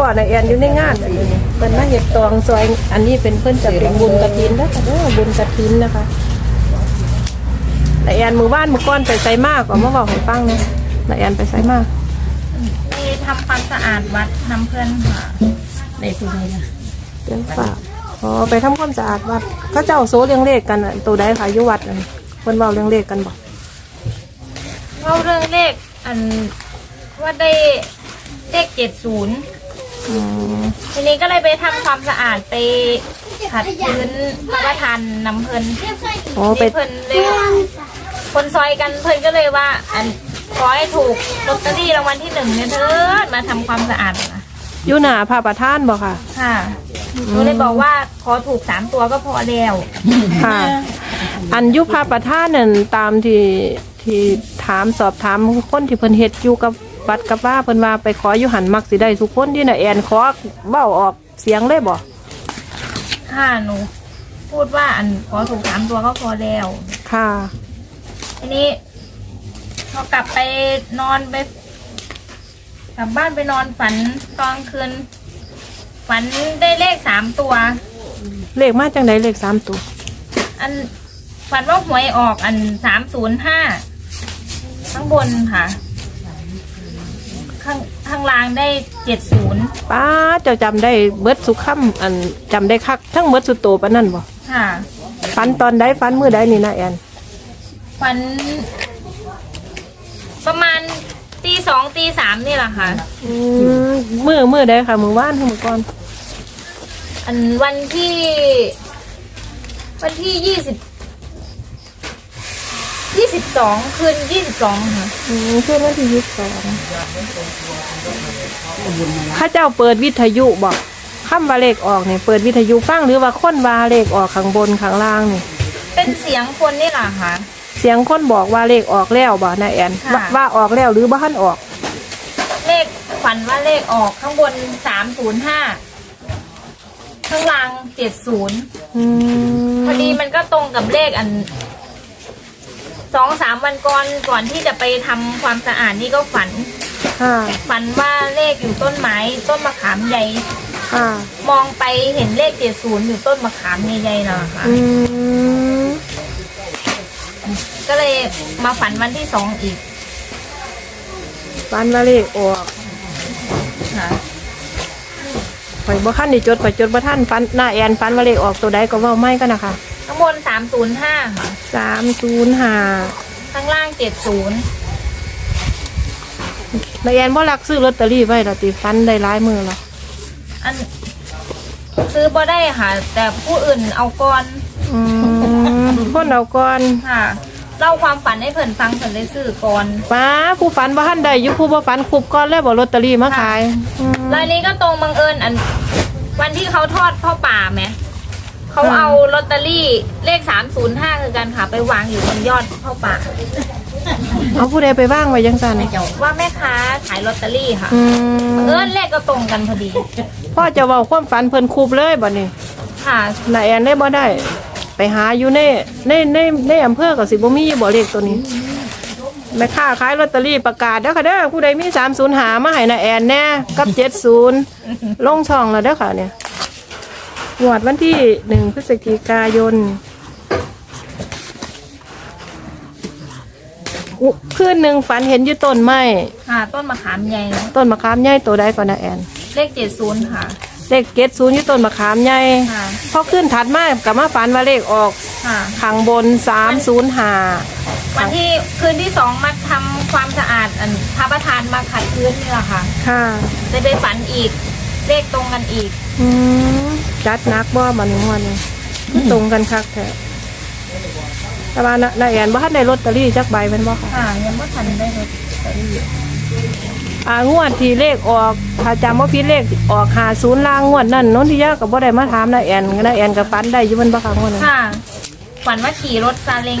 พ่อนาแอนอยู่ในงานอันนี้เพิ่นมาเฮ็ดตองซอย อันนี้เป็นเพิ่นจะเป็นบุญกฐินนะคะเด้อบุญกฐินนะคะนาแอนมือบ้านมือก้อนไปไสมากกว่าเมื่อบอกให้ฟังนะนาแอนไปไสมากไปทำความสะอาดวัดน้ำเพื่อนค่ะในผู้ใดล่ะเลี้ยงฝากอ๋อไปทำความสะอาดวัดเขาเจ้าโซเลี้ยงเลขกันอะตัวใดค่ะอยู่วัดนั่นเพิ่นเว้าเลี้ยงเลขกันบ่เล่าเรื่องเลขอันว่าได้เลขเจ็ดศูนย์อืม ทีนี้ก็เลยไปทำความสะอาดไปขัดพื้นพระประธานน้ำเพลินอ๋อไปนี่เพลินเลยคนซอยกันเพลินก็เลยว่า อันขอให้ถูกลอตเตอรี่รางวัลที่หนึ่งเนี่ยเถิดมาทำความสะอาดนะอยู่หน้าพระประธานบ่ค่ะ ค่ะหนูเลยบอกว่าขอถูกสามตัวก็พอแล้วค่ะ อันอยุพาประธานนั่นตามที่ที่ถามสอบถามคนที่เพิ่นเฮ็ดอยู่กับ วัดกับว่าเพิ่นว่าไปขออยู่หันมักสิได้ทุกคนที่น่ะแอนขอเบ้าออกเสียงเลยบ่ค่ะหนู พูดว่าอันขอถูกสามตัวก็พอแล้วค่ะ ทีนี้พอกลับไปนอนไปกลับบ้านไปนอนฝันตอนคืน ฝันได้เลขสามตัว เลขมาจังไดเลขสามตัว อันฝันว่าหวยออกอันสามศูนย์ห้าข้างบนค่ะ ข้างข้างล่างได้เจ็ดศูนย์ป้าเจ้าจำได้เบิดสุค่ำอันจำได้คักทั้งเบิดสุโตปานนั้นบ่ค่ะฟันตอนใดฟันมื้อใดนี่นะแอนฝัน ประมาณตีสองตีสามนี่แหละค่ะ อืมมื้อมื้อใดค่ะ มื้อวานคือมื้อก่อน อันวันที่ วันที่ยี่สิบ ยี่สิบสองคืนยี่สิบสองค่ะอืมช่วงวันที่ยี่สิบสองข้าเจ้าเปิดวิทยุบอกคำว่าเลขออกเนี่ยเปิดวิทยุฟังหรือว่าคนว่าเลขออกข้างบนข้างล่างนี่เป็นเสียงคนนี่แหละค่ะ เสียงคนบอกว่าเลขออกแล้วบ่นายแอนค่ะ ว่าว่าออกแล้วหรือบ่ทันออก เลขฝันว่าเลขออกข้างบนสามศูนย์ห้าข้างล่างเจ็ดศูนย์อืมพอดีมันก็ตรงกับเลขอัน สองสามวันก่อนก่อนที่จะไปทำความสะอาดนี่ก็ฝัน ค่ะ ฝันว่าเลขอยู่ต้นไม้ต้นมะขามใหญ่ ค่ะ มองไปเห็นเลขเจ็ดศูนย์อยู่ต้นมะขามใหญ่ๆนะค่ะ อืม ก็เลยมาฝันวันที่สองอีกฟันว่าเลขออกค่ะ ข่อยบ่ทันได้จดข่อยจดบ่ทันฟันหน้าแอนฟันว่าเลขออกตัวใดก็เว้าไม่กันนะคะข้างบนสามศูนย์ห้าค่ะ สามศูนย์ห้าข้างล่างเจ็ดศูนย์นายแอนบ่รักซื้อลอตเตอรี่ไว้ละติฟันได้หลายมือแล้วอัน ซื้อบ่ได้ค่ะ แต่ผู้อื่นเอาก่อนอืมคนเอาก่อนค่ะ เล่าความฝันให้เพิ่นฟังเพิ่นได้ซื้อก่อนป้าผู้ฝันบ่ทันได้อยู่ผู้บ่ฝันคุบก่อนแล้วบ่ลอตเตอรี่มาขายอืมรายนี้ก็ตรงบังเอิญอัน วันที่เขาทอดพ่อป่าไหม เขาค่ะเอาลอตเตอรี่เลขสามศูนย์ห้าคือกันค่ะ ไปวางอยู่บนยอดพ่อป่าเอาผู้ใดไปว่างไว้จังซั่นว่าแม่ค้าขายลอตเตอรี่ค่ะ อืบังมเอิญเลขก็ตรงกันพอดี พ่อจะเว้าความฝันเพิ่นคุบเลยบัดนี้ค่ะ นายแอนได้บ่ได้ ไปหาอยู่ในในในในอำเภอก็สิบ่มีบ่เลขตัวนี้แม่ค้าขายลอตเตอรี่ประกาศเด้อค่ะเด้อผู้ใดมี30หามาให้นายแอนแน่กับ70ลงช่องแล้วเด้อค่ะเนี่ย งวดวันที่1พฤศจิกายนอุคืนหนึ่งฝันเห็นอยู่ต้นไม้ค่ะ ต้นมะขามใหญ่ต้นมะขามใหญ่ตัวใดก่อนนะแอน เลขเจ็ดศูนย์ค่ะ เลขเกตศูนย์อยู่ต้นมะขามใหญ่ค่ะ พอขึ้นถัดมากับมาฝันว่าเลขออกค่ะ ข้างบนสามศูนย์ห้าวันที่คืนที่สองมาทำความสะอาดอันพระประธานมาขัดพื้นนี่แหละค่ะ ค่ะ ได้ไปฝันอีก เลขตรงกันอีก อืมจัดหนักบ่บันนี้วันนี้ตรงกันคักแท้แต่ว่านาแอนบ่ทันได้ลอตเตอรี่จักใบแม่นบ่ค่ะค่ะยังไม่ทันได้ลอตเตอรี่อ่างวดที่เลขออกถ้าจำว่าผิดเลขออก50ล่างงวดนั่นนนทิยาก็บ่ได้มาถามนาแอนนาแอนก็ฝันได้อยู่แมันบ่ค่ะงวดนั้นค่ะฝันว่าขี่รถซาเล้ง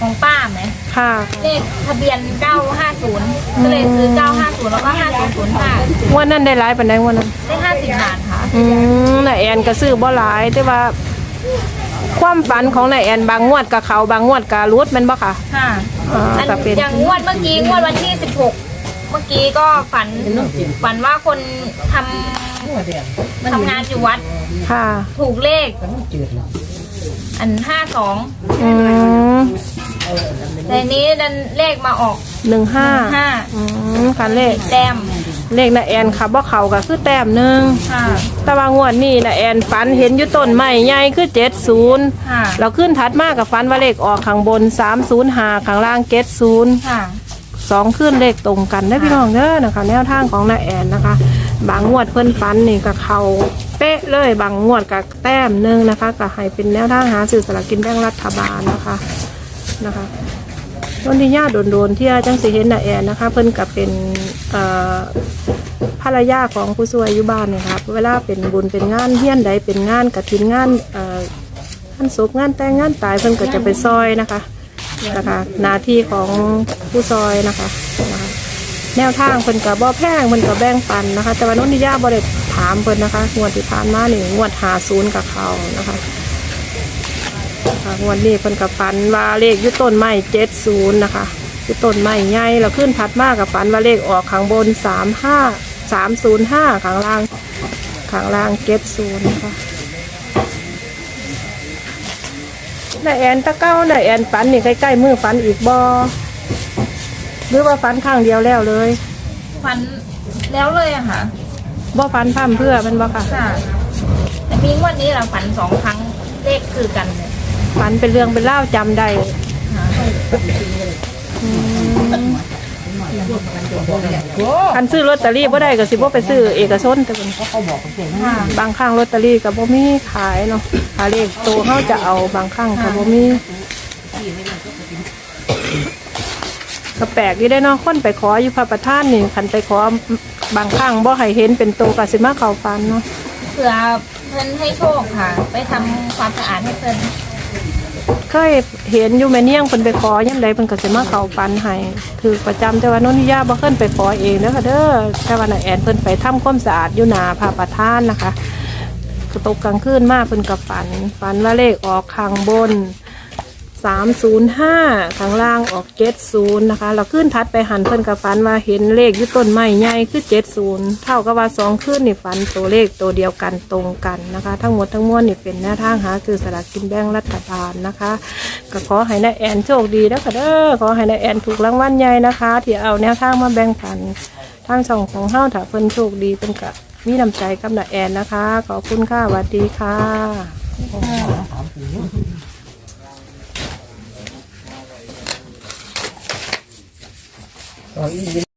ของป้าไหมค่ะเลขทะเบียน 950 ก็เลยซื้อ 950 แล้วก็ 5005งวดนั้นได้หลายปานใดงวดนั้น ได้ 50 บาทค่ะ อืมน่ะแอนก็ซื้อบ่หลายแต่ว่า ความฝันของนายแอนบางงวดกับเขาบางงวดกับรุดแมันบ่ค่ะ ค่ะ อ่าอันก็เป็น อย่างงวดเมื่อกี้งวดวันที่ 16 เมื่อกี้ก็ฝันฝันว่าคนทำ ทำงานอยู่วัด ค่ะ ถูกเลข อัน52อืมแต่นี้ดันเลขมาออกหนึ่งห้า5อืมคันเลข แต้มเลขนายแอนค่ะบ่เขาก็คือแต้มหนึ่งค่ะ แต่ว่างวดนี้นายแอนฝันเห็นอยู่ต้นไม้ใหญ่คือเจ็ดศูนย์ค่ะ เราขึ้นถัดมากกับฝันว่าเลขออกข้างบนสามศูนย์หาข้างล่างเจ็ดศูนย์ค่ะ สองขึ้นเลขตรงกันได้อพี่น้องเด้อนะคะ แนวทางของนายแอนนะคะ บางงวดเพิ่นฝันนี่ก็เขาเป๊ะเลยบางงวดกับแต้มหนึงนะคะก็ให้เป็นแนวทางหาสื่อสลากกินแบ่งรัฐบาลนะคะนะคะวันที่ญาติโดนๆที่จังสิเห็นนายแอนนะคะ เพิ่นกับเป็นเอ่อภรรยาของผู้ช่วยอยู่บ้านเนี่ยครับเวลาเป็นบุญเป็นงานเฮี้ยนใดเป็นงานกระถินงานเอ่องานศพงานแต่งงานตายเพิ่นก็จะไปซอยนะคะ นะคะหน้าที่ของผู้ซอยนะคะนะคะแนวทางเพิ่นกับบ่อแพงเพิ่นกับแบ่งปันนะคะ แต่ว่านุ่นนิยาบ่ได้ถามเพิ่นนะคะงวดที่ผ่านมาหนี่งวดหาศูนย์กับเขานะคะงวดนี้เพิ่นกับฝันว่าเลขยุต้นไม้เจ็ดศูนย์นะคะยุต้นไม้ใหญ่แล้วขึ้นถัดมากกับฝันว่าเลขออกข้างบนสามห้าสามศูนย์ห้าข้างล่างข้างล่างเจ็ดศูนย์นะคะ น้าแอนตะเก้าน้าแอนฝันนี่ใกล้ๆมือฝันอีกบ่หรือว่าฝันข้างเดียวแล้วเลยฝันแล้วเลยอะค่ะบ่ฟันพร่ำเพื่อมันบ่ค่ะ ค่ะแต่มีงวดนี้เราฝันสองครั้งเลขคือกันเลยฟันเป็นเรื่องเป็นเล่าวจำได้ ค่ะ คันซื้อลอตเตอรี่บ่ได้ก็สิบ่ไปซื้อเอกชนแต่เป็นค่ะบางครั้งลอตเตอรี่ก็บ่มีขายเนาะหาเลขโตเฮาจะเอาบางครั้งก็บ่มีก็แปลกอยู่ได้เนาะคนไปขออยู่พระประธานนี่คันไปขอบางครั้งบ่ให้เห็นเป็นโตก็สิมาเข้าฝันเนาะเผื่อเพื่อนให้โชคค่ะ ไปทำความสะอาดให้เพื่อน เคยเห็นอยู่แม่เนียงเพิ่นไปขอยามใดเพิ่นก็สิมาเข้าฝันให้ถือประจำแต่ว่านนทิยาบ่เคยไปขอเองเด้อค่ะเด้อแต่ว่าน่ะแอนเพิ่นไปทำความสะอาดอยู่หน้าพระประธานนะคะ ตกกลางคืนมาเพิ่นก็ฝัน ฝันว่าเลขออกข้างบน 305ข้างล่างออก70นะคะเราขึ้นทัดไปหันเพิ่นกับฝันว่าเห็นเลขอยู่ต้นไม้ใหญ่คือ70เท่ากับว่าสองขึ้นนี่ฝันตัวเลขตัวเดียวกันตรงกันนะคะ ทั้งหมดทั้งมวลนี่เป็นแนวทางหาคือสลากกินแบ่งรัฐบาลนะคะ ก็ขอให้นาแอนโชคดีนะคะเด้อขอให้นาแอนถูกรางวัลใหญ่นะคะ ที่เอาแนวทางมาแบ่งปันทางช่องของเฮาถ้าเพิ่นโชคดีเพิ่นก็มีน้ำใจกับนาแอนนะคะ ขอบคุณค่ะสวัสดีค่ะ 啊一